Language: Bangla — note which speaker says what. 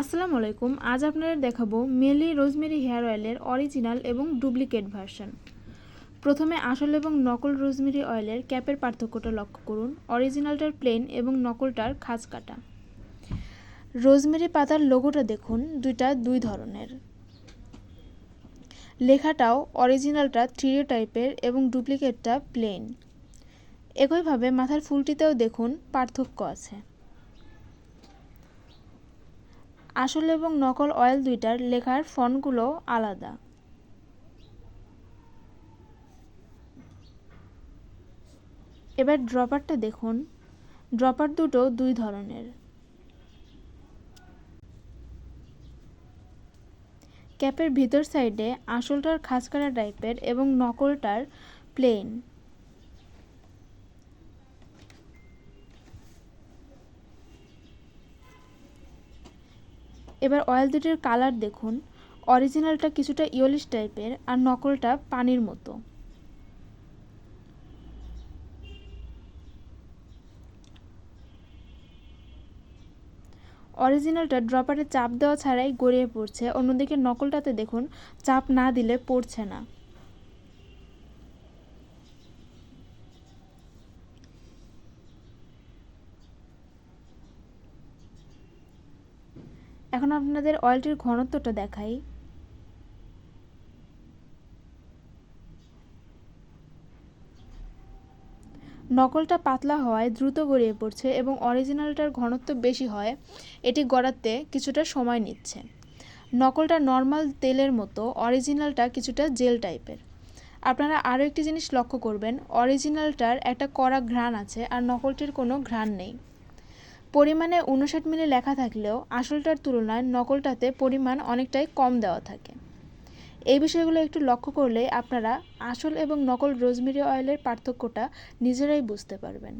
Speaker 1: আসসালামু আলাইকুম, আজ আপনাদের দেখাবো মেলি রোজমেরি হেয়ার অয়েলের অরিজিনাল এবং ডুপ্লিকেট ভার্সন। প্রথমে আসল এবং নকল রোজমেরি অয়েলের ক্যাপের পার্থক্যটা লক্ষ্য করুন, অরিজিনালটার প্লেন এবং নকলটার খাঁজ কাটা। রোজমেরি পাতার লোগোটা দেখুন, দুইটা দুই ধরনের। লেখাটাও অরিজিনালটা থ্রি টাইপের এবং ডুপ্লিকেটটা প্লেন। একইভাবে মাথার ফুলটিতেও দেখুন পার্থক্য আছে। আসল এবং নকল অয়েল দুইটার লেখার ফন্টগুলো আলাদা। এবার ড্রপারটা দেখুন। ড্রপার দুটো দুই ধরনের। ক্যাপের ভিতর সাইডে আসলটার খাঁজকাটা টাইপের এবং নকলটার প্লেন। এবার অয়েল দুটির কালার দেখুন। অরিজিনালটা কিছুটা ইয়েলিশ টাইপের আর নকলটা পানির মতো। অরিজিনালটা ড্রপারে চাপ দেওয়া ছাড়াই গড়িয়ে পড়ছে। অন্যদিকে নকলটাতে দেখুন, চাপ না দিলে পড়ছে না। এখন আপনাদের অয়েলটির ঘনত্বটা দেখাই। নকলটা পাতলা হওয়ায় দ্রুত গড়িয়ে পড়ছে এবং অরিজিনালটার ঘনত্ব বেশি হয়, এটি গড়াতে কিছুটা সময় নিচ্ছে। নকলটা নর্মাল তেলের মতো অরিজিনালটা কিছুটা জেল টাইপের আপনারা আরও একটি জিনিস লক্ষ্য করবেন অরিজিনালটার একটা কড়া ঘ্রাণ আছে আর নকলটির কোনো ঘ্রাণ নেই। পরিমাণে উনষাট মিলি লেখা থাকলেও আসলটার তুলনায় নকলটাতে পরিমাণ অনেকটাই কম দেওয়া থাকে। এই বিষয়গুলো একটু লক্ষ্য করলে আপনারা আসল এবং নকল রোজমেরি অয়েলের পার্থক্যটা নিজেরাই বুঝতে পারবেন।